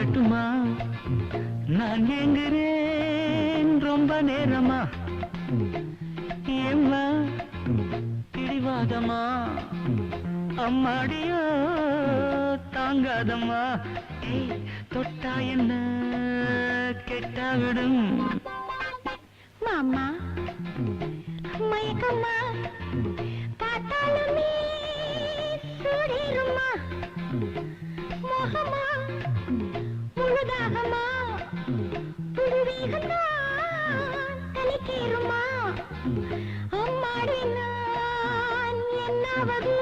வரட்டுமா? நான் எங்குறேன் ரொம்ப நேரமா? ஏம்மா பிடிவாதமா அம்மாடியோ தாங்காதம்மா? ஏய், தொட்டா என்ன? கெட்டா விடும். மாமா அம்மாடி நான் என்னாவது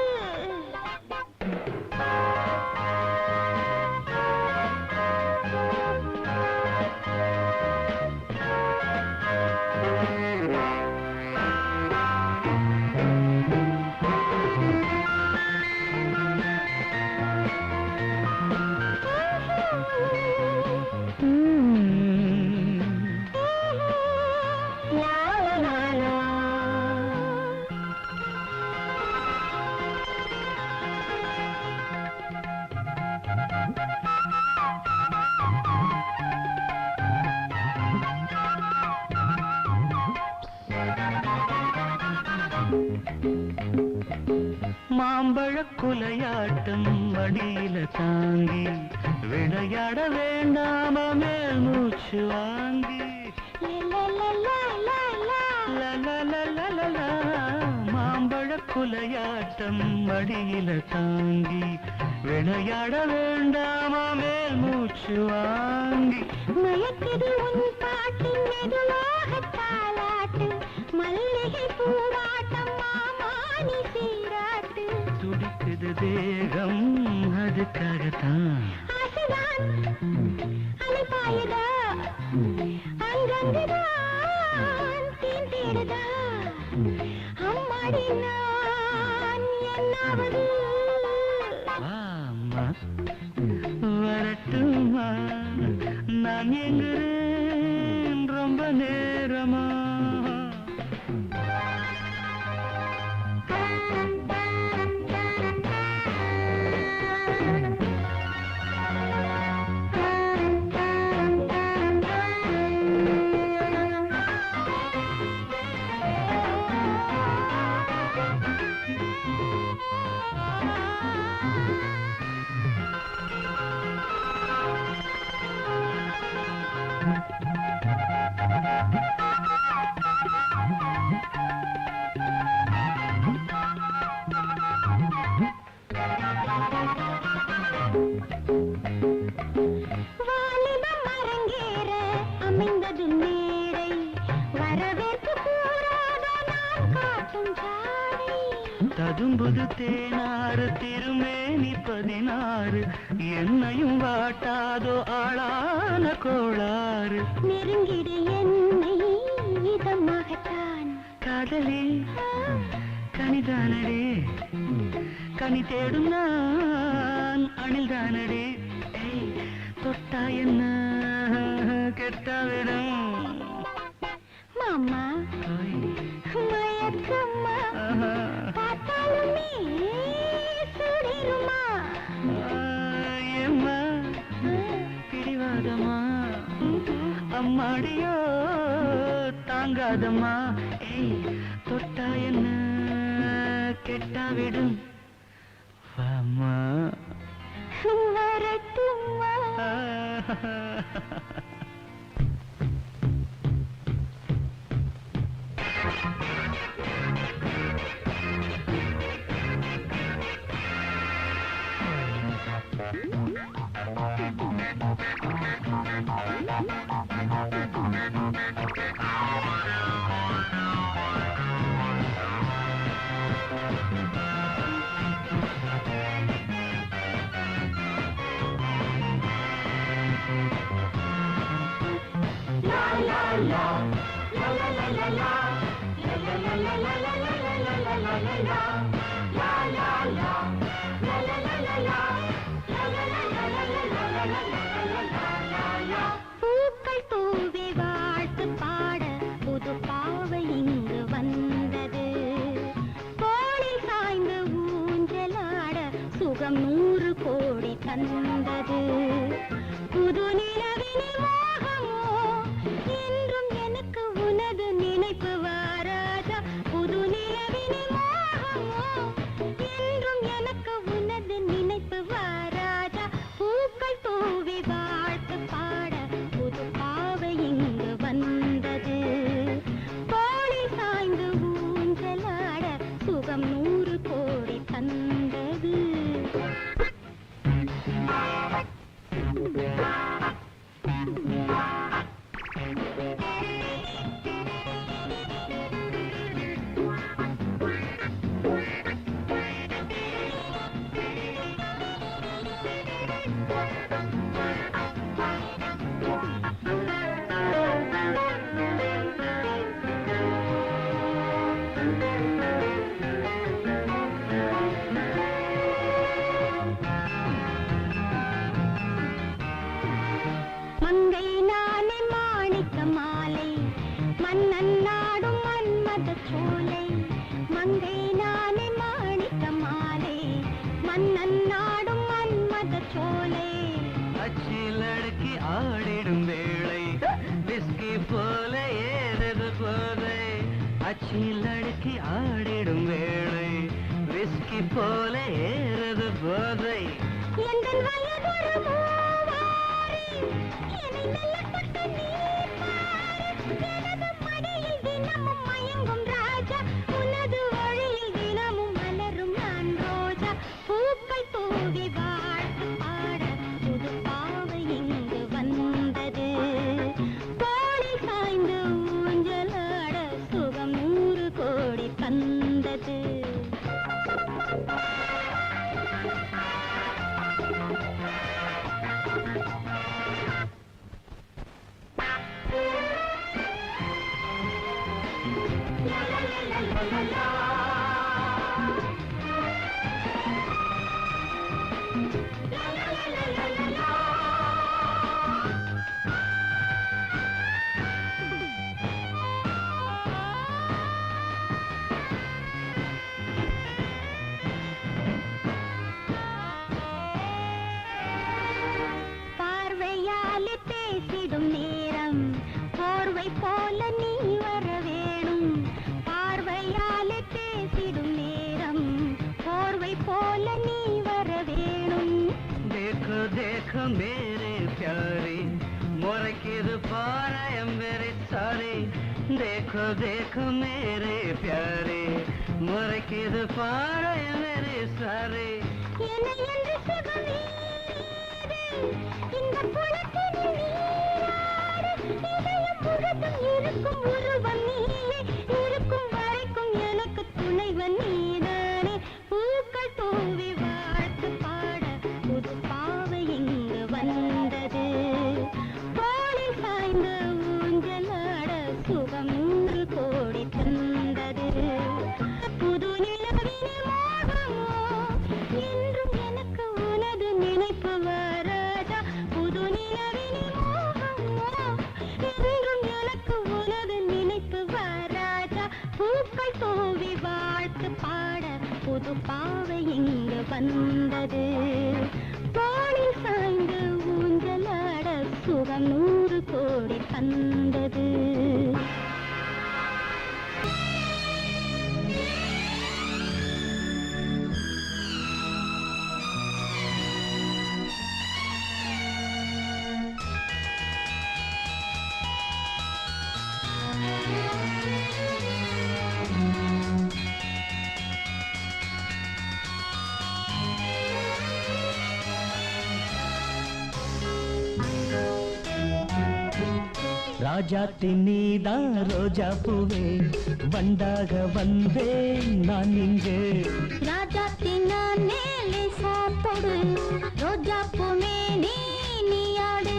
குலையாட்டம் வடியில தாங்கி விளையாட வேண்டாம? மேல் மூச்சு வாங்கி. மயக்குது உன் பாட்டு மெதுவாக மல்லிகை பூவாட்டம் மாமானி சீராட்டு. துடிக்குது தேகம் அதுக்காகத்தான். அலைப்பாயுதா அங்கங்குதான் தேன் தேடுதா? Música திருமேனி பதினாறு என்னையும் வாட்டாதோ ஆளான கோளாறு. நெருங்கிடு என்னை இதமாகத்தான் காதலே கனிதானடே. கனி தேடும் நான் அணில்தானடே. தொட்டா என்ன? கெட்டாவிடும் மாமா. அம்மாடியோ தாங்காதம்மா. ஏய் தொட்டா என்ன? கெட்டா விடும். வாமா வரட்டுமா பூக்கள் போதை எந்தன் देखो देखो मेरे प्यारे मोरकिद पारायम मेरे सारे என்னை என்று சுகமீது இந்த புலத்தினில் நீராடு இதயம் முழுதும் இருக்கும் உருவம் நீயே இருக்கும் வரைக்கும் எனக்கு துணைவன் நீதானே பூக்கள் தூவி வாழ்த்து பாட புது பாவை இங்கு வந்தது. பாலில் சாய்ந்து ஊஞ்சலாட சுகம் நூறு கோடி தந்தது. ராஜாத்தி நீதான் ரோஜா பூவே. வண்டாக வந்தேன் நான் இங்கு. ராஜாத்தின் மேலே சாத்தோடு. ரோஜா பூமேனி நீயாடு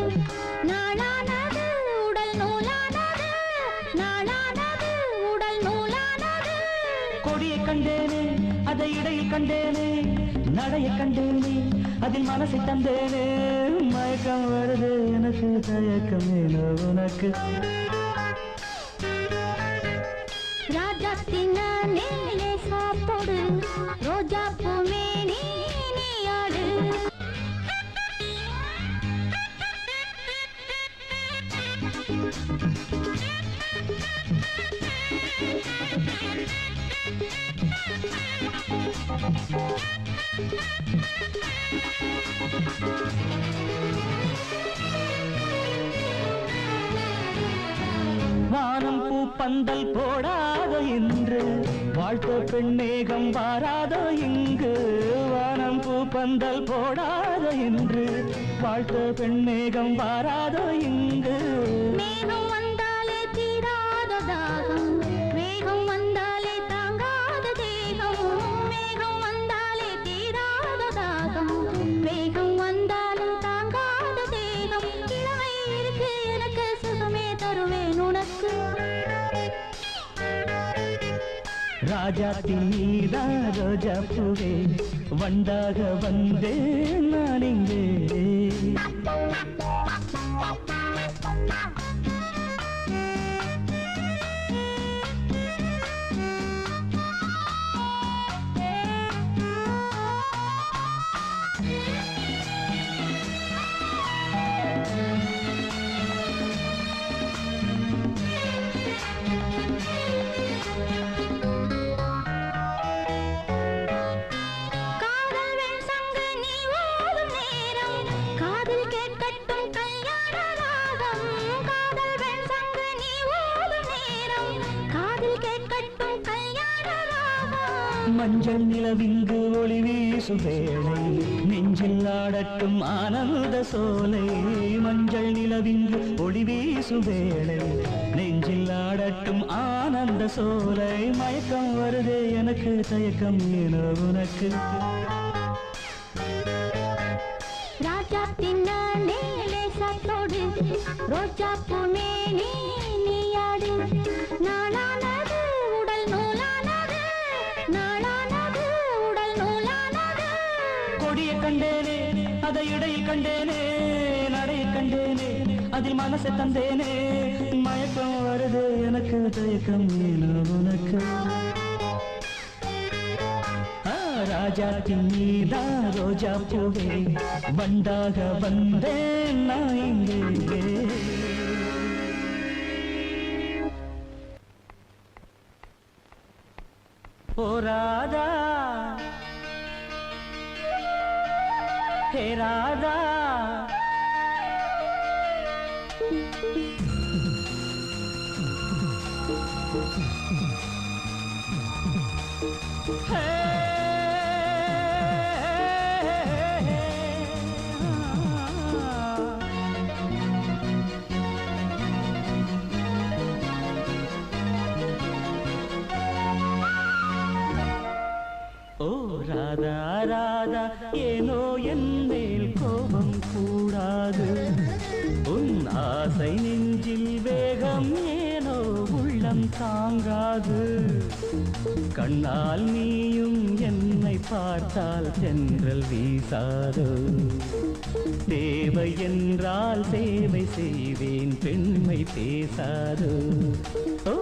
நாளானது உடல் நூலானது. நாளானது உடல் நூலானது. கொடியை கண்டேனே அதை இடையில் கண்டேனே. தாயை கண்டேனே அதில் மனசை தந்தேனே மயக்கம் வருது எனக்கு தயக்கம் ஏனோ உனக்கு ராஜா தின்னே சாப்போடு ரோஜா பூமே நீ ஆடு Thank you. வானம் பூ பந்தல் போடாத என்று வாழ்த்த பெண்ணேகம் வாராத இங்கு. வானம் பூ பந்தல் போடாத என்று வாழ்த்த பெண்ணேகம் வாராத இங்கு. ராஜா தீதா ரோஜா பூவே வந்தாக வந்தேன் நான் இங்கே. மஞ்சள் நிலவிங்கு ஒளி வீசு வேளை. நெஞ்சில் ஆடட்டும் ஆனந்த சோலை. மஞ்சள் நிலவிங்கு ஒளி வீசு வேளை. நெஞ்சில் ஆடட்டும் ஆனந்த சோலை. மயக்கம் வருதே எனக்கு தயக்கம் என உனக்கு. ராஜா தின்ன நேலே சாத்தோடு ரோஜா நீ நீயாடு. நாளானது ஆசை தந்தேனே. மயக்கம் வருது எனக்கு தயக்கம் ஏனோ உனக்கு? ராஜா தின்னீதா ரோஜா பூவே. வந்தாக வந்தேன் நான் இங்கே. ஓ ராதா. ஹே ராதா. ஏனோ என் மேல் கோபம் கூடாது. உன் ஆசை நெஞ்சில் வேகம் ஏனோ உள்ளம் தாங்காது. கண்ணால் நீயும் என்னை பார்த்தால் சென்றல் வீசாதோ. தேவை என்றால் சேவை செய்வேன் பெண்மை பேசாதோ. ஓ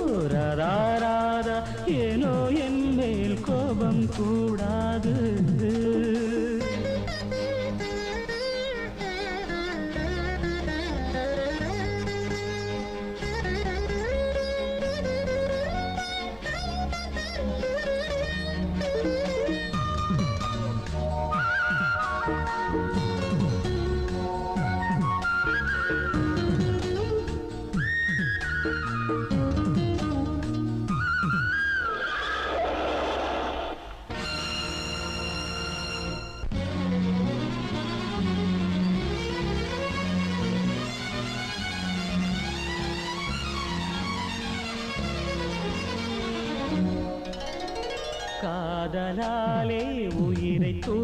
ஏனோ என் மேல் கோபம் கூடாது.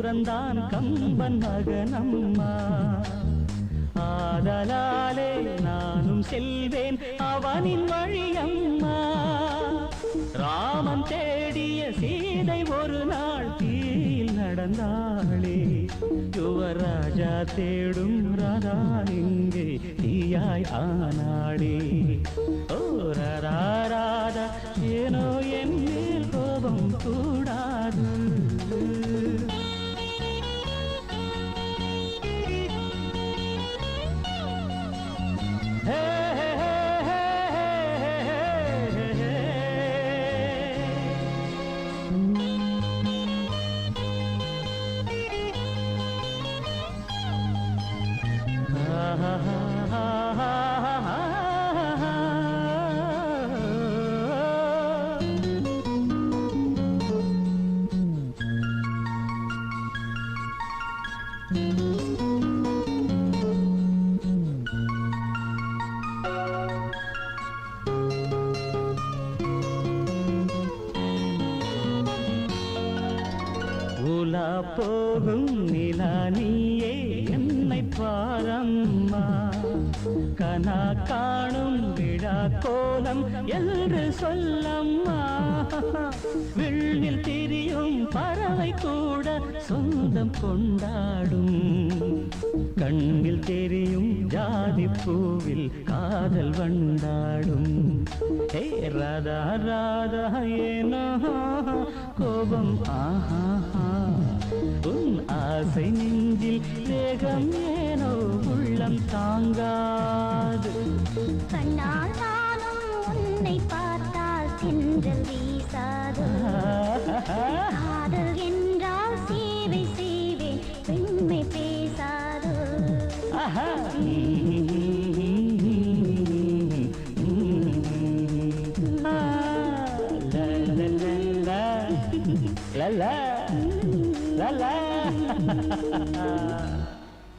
துறந்தான் கம்பன் மகனம்மா. ஆதலாலே நானும் செல்வேன் அவனின் வழியம்மா. ராமன் தேடிய சீதை ஒரு நாள் தீயில் நடந்தாளே. யுவராஜா தேடும் ராதா இங்கே தீயாய் ஆனாளே. ஓ ராதா ஏனோ என் மேல் கோபம் கூடாது. நிலா போகும் நிலா நீயே என்னை பாரம்மா. கனா காணும் விழா கோலம் என்று சொல்லம்மா. விண்ணில் திரியும் பறவை கூட சொந்தம் கொண்டாடும். கண்ணில் தெரியும் ஜாதி பூவில் காதல் வண்டாடும். ஏ ராதா ராதா ஏனா கோபம் ஆஹா. உன் ஆசை நெஞ்சில் வேகம் ஏனோ உள்ளம் தாங்காது. கண்ணால் நானும் உன்னை பார்த்தால் தென்றல் வீசாது.